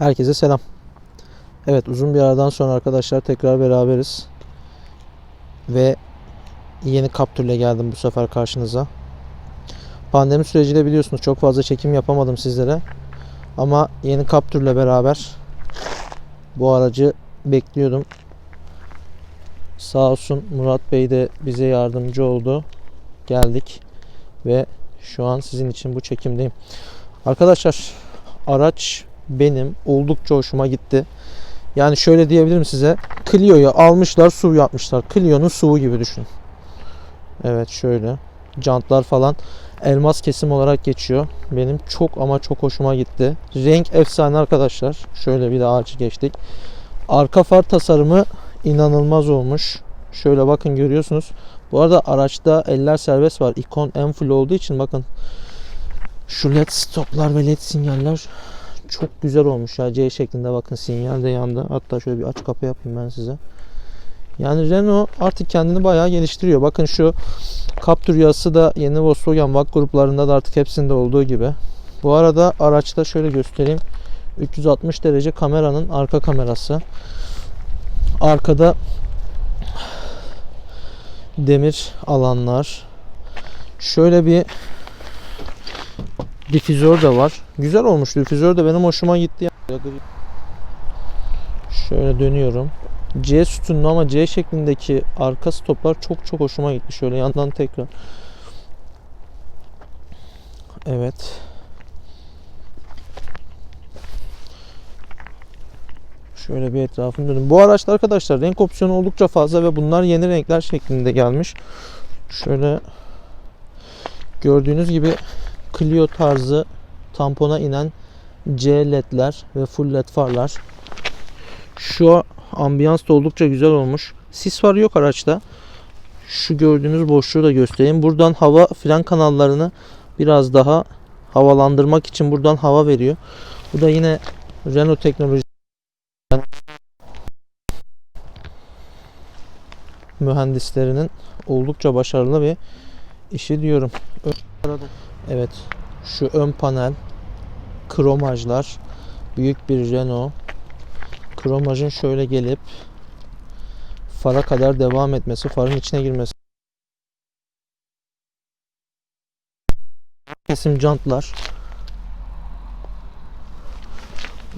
Herkese selam. Evet uzun bir aradan sonra arkadaşlar tekrar beraberiz. Ve yeni kaptürle geldim bu sefer karşınıza. Pandemi süreciyle biliyorsunuz çok fazla çekim yapamadım sizlere. Ama yeni kaptürle beraber bu aracı bekliyordum. Sağ olsun Murat Bey de bize yardımcı oldu. Geldik ve şu an sizin için bu çekimdeyim. Arkadaşlar araç benim oldukça hoşuma gitti. Yani şöyle diyebilirim size. Clio'yu almışlar SUV yapmışlar. Clio'nun SUV'u gibi düşün. Evet şöyle. Jantlar falan elmas kesim olarak geçiyor. Benim çok ama çok hoşuma gitti. Renk efsane arkadaşlar. Şöyle bir de ağacı geçtik. Arka far tasarımı inanılmaz olmuş. Şöyle bakın görüyorsunuz. Bu arada araçta eller serbest var. İkon en full olduğu için bakın şu led stoplar ve led sinyaller çok güzel olmuş ya. C şeklinde bakın sinyal de yandı. Hatta şöyle bir aç kapı yapayım ben size. Yani Renault artık kendini bayağı geliştiriyor. Bakın şu Captur yazısı da yeni Volkswagen VAG gruplarında da artık hepsinde olduğu gibi. Bu arada araçta şöyle göstereyim. 360 derece kameranın arka kamerası. Arkada demir alanlar. Şöyle bir difüzör de var. Güzel olmuş difüzör de benim hoşuma gitti. Şöyle dönüyorum. C sütunlu ama C şeklindeki arka stoplar çok çok hoşuma gitti. Şöyle yandan tekrar. Evet. Şöyle bir etrafını dönün. Bu araçta arkadaşlar renk opsiyonu oldukça fazla ve bunlar yeni renkler şeklinde gelmiş. Şöyle gördüğünüz gibi Clio tarzı tampona inen C ledler ve full led farlar. Şu ambiyans da oldukça güzel olmuş. Sis farı yok araçta. Şu gördüğünüz boşluğu da göstereyim. Buradan hava fren kanallarını biraz daha havalandırmak için buradan hava veriyor. Bu da yine Renault teknolojisi mühendislerinin oldukça başarılı bir işi diyorum. Evet. Şu ön panel kromajlar büyük bir Renault kromajın şöyle gelip fara kadar devam etmesi, farın içine girmesi. Kesim jantlar.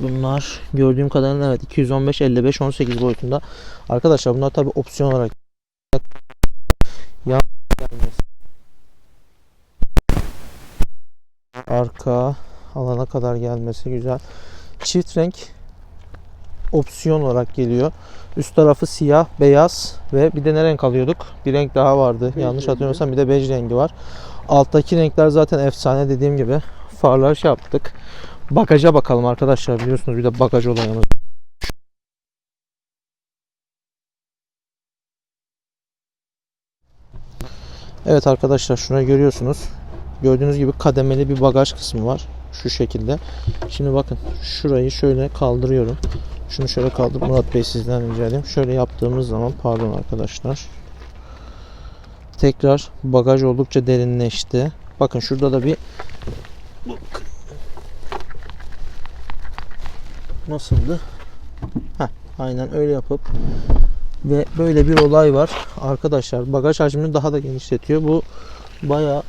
Bunlar gördüğüm kadarıyla evet 215 55 18 boyutunda. Arkadaşlar bunlar tabi opsiyon olarak arka alana kadar gelmesi güzel. Çift renk opsiyon olarak geliyor. Üst tarafı siyah, beyaz ve bir de ne renk alıyorduk? Bir renk daha vardı. Bej Yanlış hatırlamıyorsam bir de bej rengi var. Alttaki renkler zaten efsane dediğim gibi. Farlar şey yaptık. Bagaja bakalım arkadaşlar. Biliyorsunuz bir de bagaj olayımız. Evet arkadaşlar şunu görüyorsunuz. Gördüğünüz gibi kademeli bir bagaj kısmı var. Şu şekilde. Şimdi bakın şurayı şöyle kaldırıyorum. Şunu şöyle kaldır. Murat Bey sizden rica edeyim. Şöyle yaptığımız zaman pardon arkadaşlar. Tekrar bagaj oldukça derinleşti. Bakın şurada da bir nasıldı? Heh, aynen öyle yapıp ve böyle bir olay var. Arkadaşlar bagaj hacmini daha da genişletiyor. Bu baya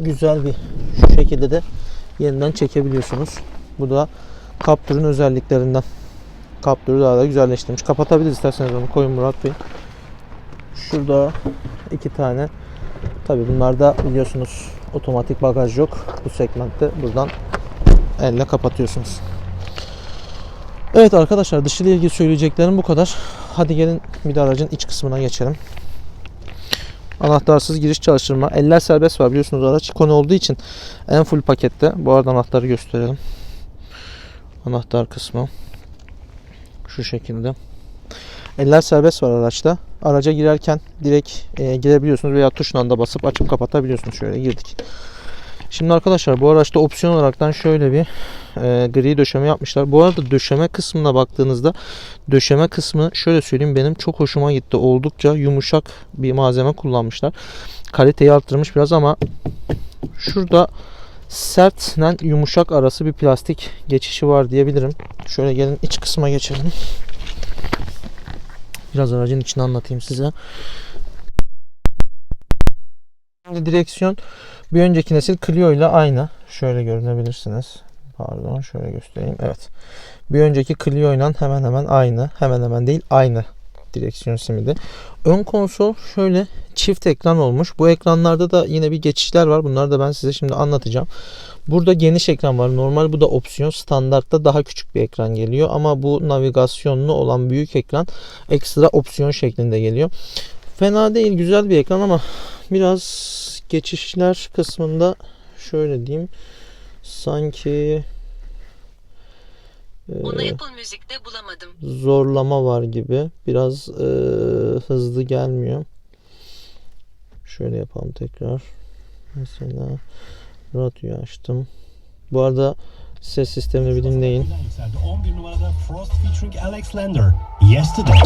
güzel bir şu şekilde de yeniden çekebiliyorsunuz. Bu da Captur'un özelliklerinden. Captur'u daha da güzelleştirmiş. Kapatabiliriz isterseniz onu koyun Murat Bey. Şurada iki tane. Tabi bunlarda biliyorsunuz otomatik bagaj yok. Bu segmentte buradan elle kapatıyorsunuz. Evet arkadaşlar dışı ile ilgili söyleyeceklerim bu kadar. Hadi gelin bir de aracın iç kısmına geçelim. Anahtarsız giriş çalıştırma. Eller serbest var biliyorsunuz araç ikon olduğu için en full pakette. Bu arada anahtarı gösterelim. Anahtar kısmı. Şu şekilde. Eller serbest var araçta. Araca girerken direkt e, girebiliyorsunuz veya tuşla da basıp açıp kapatabiliyorsunuz. Şöyle girdik. Şimdi arkadaşlar bu araçta opsiyon olaraktan şöyle bir e, gri döşeme yapmışlar. Bu arada döşeme kısmına baktığınızda döşeme kısmı şöyle söyleyeyim benim çok hoşuma gitti. Oldukça yumuşak bir malzeme kullanmışlar. Kaliteyi arttırmış biraz ama şurada sertle yumuşak arası bir plastik geçişi var diyebilirim. Şöyle gelin iç kısma geçelim. Biraz aracın içini anlatayım size. Şimdi direksiyon bir önceki nesil Clio ile aynı. Şöyle görünebilirsiniz. Pardon şöyle göstereyim. Evet. Bir önceki Clio ile hemen hemen aynı. Hemen hemen değil aynı direksiyon simidi. Ön konsol şöyle çift ekran olmuş. Bu ekranlarda da yine bir geçişler var. Bunları da ben size şimdi anlatacağım. Burada geniş ekran var. Normal bu da opsiyon. Standartta daha küçük bir ekran geliyor. Ama bu navigasyonlu olan büyük ekran ekstra opsiyon şeklinde geliyor. Fena değil. Güzel bir ekran ama biraz geçişler kısmında şöyle diyeyim. Sanki e, Apple Müzik'te bulamadım. zorlama var gibi. Biraz e, hızlı gelmiyor. Şöyle yapalım tekrar. Mesela radyoyu açtım. Bu arada ses sistemini bir dinleyin. Yükseldi. 11 numarada Frost featuring Alex Lander. Yesterday.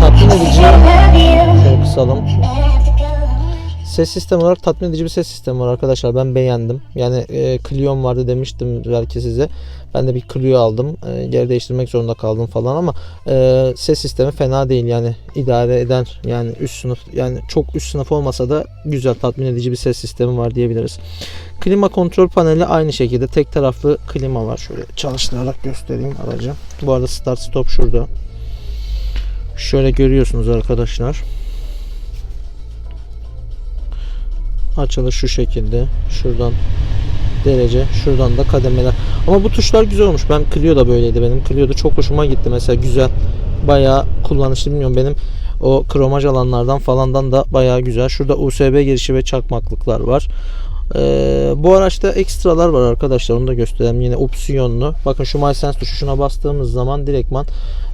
Tatmin edici. Şöyle kısalım. Ses sistemi olarak tatmin edici bir ses sistemi var arkadaşlar. Ben beğendim. Yani e, Clio'm vardı demiştim belki size. Ben de bir Clio aldım. E, geri değiştirmek zorunda kaldım falan ama e, ses sistemi fena değil. Yani idare eden yani üst sınıf yani çok üst sınıf olmasa da güzel tatmin edici bir ses sistemi var diyebiliriz. Klima kontrol paneli aynı şekilde tek taraflı klima var. Şöyle çalıştırarak göstereyim aracı. Bu arada start stop şurada. Şöyle görüyorsunuz arkadaşlar. Açılış şu şekilde. Şuradan derece, şuradan da kademeler. Ama bu tuşlar güzel olmuş. Ben Clio'da böyleydi benim. Clio'da çok hoşuma gitti mesela güzel. Bayağı kullanışlı bilmiyorum benim o kromaj alanlardan falandan da bayağı güzel. Şurada USB girişi ve çakmaklıklar var. Ee, bu araçta ekstralar var arkadaşlar. Onu da göstereyim. Yine opsiyonlu. Bakın şu MySense tuşu şuna bastığımız zaman direktman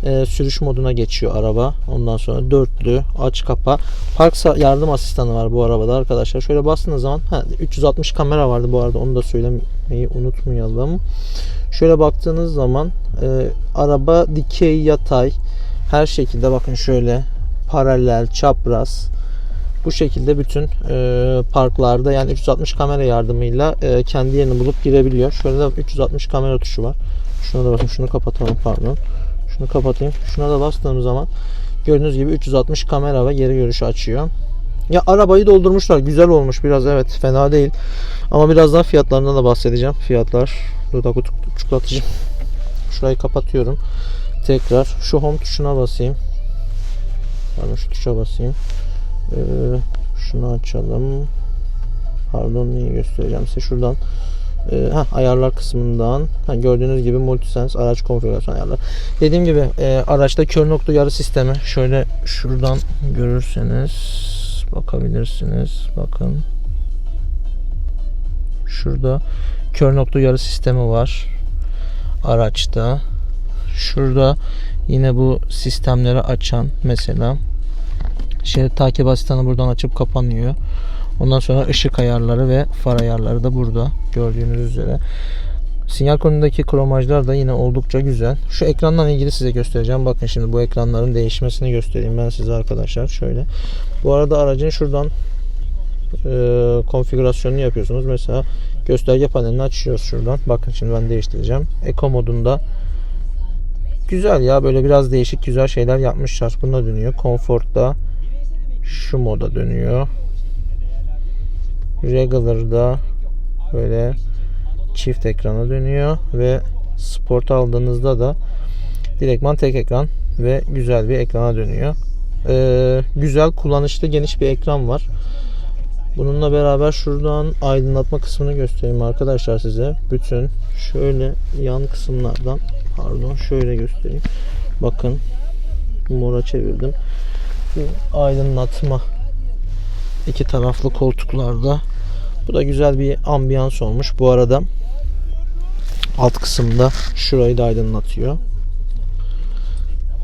e, sürüş moduna geçiyor araba. Ondan sonra dörtlü aç kapa. Park yardım asistanı var bu arabada arkadaşlar. Şöyle bastığınız zaman ha, 360 kamera vardı bu arada. Onu da söylemeyi unutmayalım. Şöyle baktığınız zaman e, araba dikey yatay her şekilde bakın şöyle paralel çapraz bu şekilde bütün e, parklarda yani 360 kamera yardımıyla e, kendi yerini bulup girebiliyor. Şöyle de 360 kamera tuşu var. Şuna da bakın şunu kapatalım pardon. Şunu kapatayım. Şuna da bastığım zaman gördüğünüz gibi 360 kamera ve geri görüşü açıyor. Ya arabayı doldurmuşlar. Güzel olmuş biraz evet fena değil. Ama birazdan fiyatlarından da bahsedeceğim. Fiyatlar dudak uçuklatıcı. Şurayı kapatıyorum. Tekrar şu home tuşuna basayım. Pardon şu tuşa basayım. Ee, şunu açalım. Pardon neyi göstereceğim size şuradan. Ee, heh, ayarlar kısmından ha, gördüğünüz gibi multisense araç konfigürasyon ayarlar. Dediğim gibi e, araçta kör nokta uyarı sistemi şöyle şuradan görürseniz bakabilirsiniz. Bakın. Şurada kör nokta uyarı sistemi var. Araçta. Şurada yine bu sistemleri açan mesela şerit takip asistanı buradan açıp kapanıyor. Ondan sonra ışık ayarları ve far ayarları da burada gördüğünüz üzere. Sinyal konudaki kromajlar da yine oldukça güzel. Şu ekrandan ilgili size göstereceğim. Bakın şimdi bu ekranların değişmesini göstereyim ben size arkadaşlar. Şöyle. Bu arada aracın şuradan e, konfigürasyonunu yapıyorsunuz. Mesela gösterge panelini açıyoruz şuradan. Bakın şimdi ben değiştireceğim. Eco modunda güzel ya böyle biraz değişik güzel şeyler yapmışlar. Bunda dönüyor. Comfort'ta şu moda dönüyor. Regular'da böyle çift ekrana dönüyor ve sport aldığınızda da direktman tek ekran ve güzel bir ekrana dönüyor. Ee, güzel kullanışlı geniş bir ekran var. Bununla beraber şuradan aydınlatma kısmını göstereyim arkadaşlar size. Bütün şöyle yan kısımlardan pardon şöyle göstereyim. Bakın mora çevirdim. Bu aydınlatma iki taraflı koltuklarda. Bu da güzel bir ambiyans olmuş. Bu arada alt kısımda şurayı da aydınlatıyor.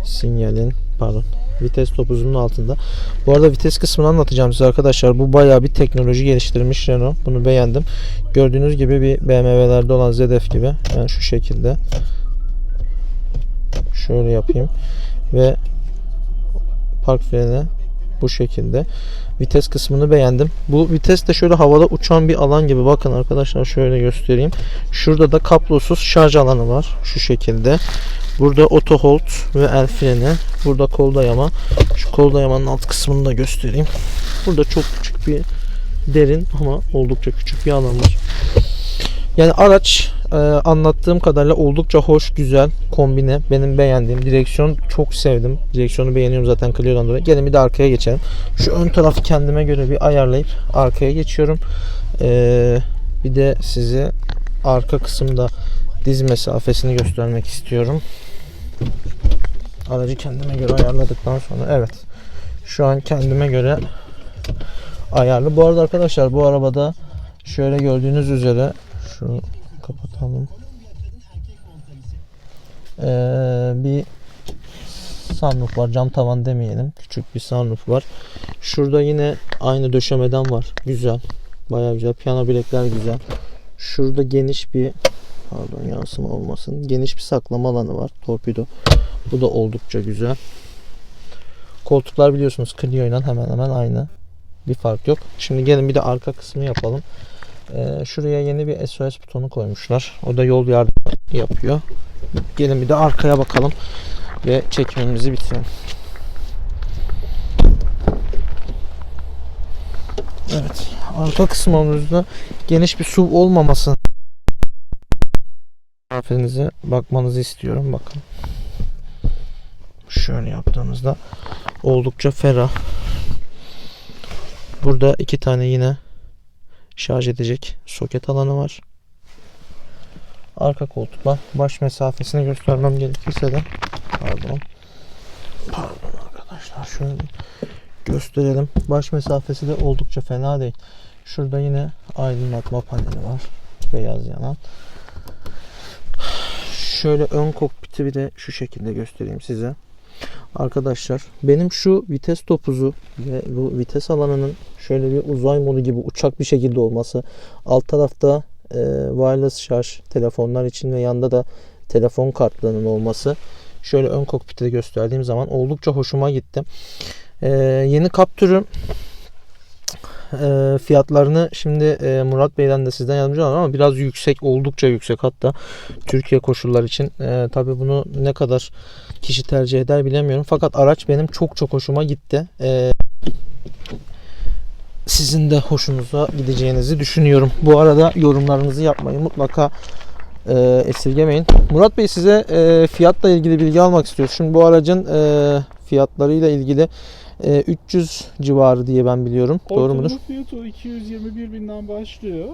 Sinyalin pardon vites topuzunun altında. Bu arada vites kısmını anlatacağım size arkadaşlar. Bu bayağı bir teknoloji geliştirmiş Renault. Bunu beğendim. Gördüğünüz gibi bir BMW'lerde olan ZF gibi. Yani şu şekilde. Şöyle yapayım. Ve park freni Bu şekilde. Vites kısmını beğendim. Bu vites de şöyle havada uçan bir alan gibi. Bakın arkadaşlar şöyle göstereyim. Şurada da kablosuz şarj alanı var. Şu şekilde. Burada auto hold ve el freni. Burada kol dayama. Şu kol dayamanın alt kısmını da göstereyim. Burada çok küçük bir derin ama oldukça küçük bir alan var. Yani araç e, anlattığım kadarıyla oldukça hoş, güzel, kombine. Benim beğendiğim. Direksiyon çok sevdim. Direksiyonu beğeniyorum zaten Clio'dan dolayı. Gelin bir de arkaya geçelim. Şu ön tarafı kendime göre bir ayarlayıp arkaya geçiyorum. E, bir de size arka kısımda diz mesafesini göstermek istiyorum. Aracı kendime göre ayarladıktan sonra evet. Şu an kendime göre ayarlı. Bu arada arkadaşlar bu arabada şöyle gördüğünüz üzere şu kapatalım. Ee, bir sunroof var. Cam tavan demeyelim. Küçük bir sunroof var. Şurada yine aynı döşemeden var. Güzel. Bayağı güzel. Piyano bilekler güzel. Şurada geniş bir pardon yansıma olmasın. Geniş bir saklama alanı var. Torpido. Bu da oldukça güzel. Koltuklar biliyorsunuz Clio ile hemen hemen aynı. Bir fark yok. Şimdi gelin bir de arka kısmı yapalım. Ee, şuraya yeni bir SOS butonu koymuşlar. O da yol yardımı yapıyor. Gelin bir de arkaya bakalım ve çekimimizi bitirelim. Evet. Arka kısmımızda geniş bir SUV olmaması mesafenize bakmanızı istiyorum. Bakın. Şöyle yaptığımızda oldukça ferah. Burada iki tane yine şarj edecek soket alanı var. Arka koltuklar. Baş mesafesini göstermem gerekirse de pardon. Pardon arkadaşlar şöyle gösterelim. Baş mesafesi de oldukça fena değil. Şurada yine aydınlatma paneli var. Beyaz yanan. Şöyle ön kokpiti bir de şu şekilde göstereyim size. Arkadaşlar benim şu vites topuzu ve bu vites alanının şöyle bir uzay modu gibi uçak bir şekilde olması. Alt tarafta e, wireless şarj telefonlar için ve yanda da telefon kartlarının olması. Şöyle ön kokpiti de gösterdiğim zaman oldukça hoşuma gitti. E, yeni Captur'un e, fiyatlarını şimdi e, Murat Bey'den de sizden yardımcı alırım ama biraz yüksek oldukça yüksek hatta Türkiye koşullar için e, tabi bunu ne kadar kişi tercih eder bilemiyorum fakat araç benim çok çok hoşuma gitti E, sizin de hoşunuza gideceğinizi düşünüyorum bu arada yorumlarınızı yapmayı mutlaka e, esirgemeyin Murat Bey size e, fiyatla ilgili bilgi almak istiyoruz şimdi bu aracın e, fiyatlarıyla ilgili e, 300 civarı diye ben biliyorum. Doğru mudur? Ortalama fiyatı o 221 binden başlıyor.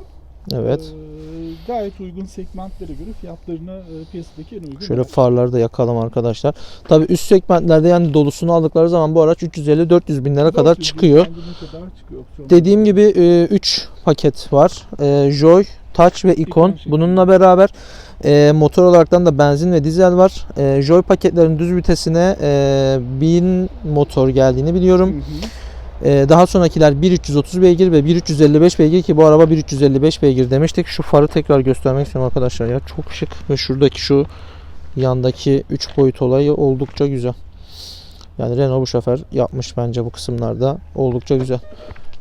Evet. Ee, gayet uygun segmentlere göre fiyatlarını e, piyasadaki en uygun. Şöyle araç. farları da yakalım arkadaşlar. Tabi üst segmentlerde yani dolusunu aldıkları zaman bu araç 350-400 binlere kadar 400 bin çıkıyor. kadar çıkıyor. Dediğim gibi 3 paket var. E, Joy, Touch ve Icon. şeklinde. Bununla beraber e, motor olaraktan da benzin ve dizel var. E, Joy paketlerin düz vitesine e, 1000 motor geldiğini biliyorum. Hı hı. Ee, daha sonrakiler 1330 beygir ve 1355 beygir ki bu araba 1355 beygir demiştik. Şu farı tekrar göstermek istiyorum arkadaşlar ya. Çok şık ve şuradaki şu yandaki 3 boyut olayı oldukça güzel. Yani Renault bu sefer yapmış bence bu kısımlarda. Oldukça güzel.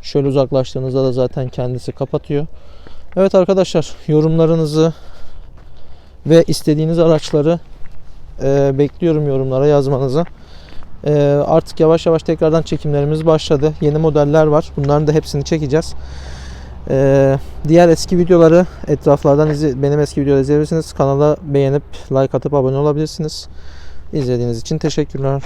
Şöyle uzaklaştığınızda da zaten kendisi kapatıyor. Evet arkadaşlar yorumlarınızı ve istediğiniz araçları e, bekliyorum yorumlara yazmanızı. Ee, artık yavaş yavaş tekrardan çekimlerimiz başladı. Yeni modeller var. Bunların da hepsini çekeceğiz. Ee, diğer eski videoları etraflardan izle, benim eski videoları izleyebilirsiniz. Kanala beğenip like atıp abone olabilirsiniz. İzlediğiniz için teşekkürler.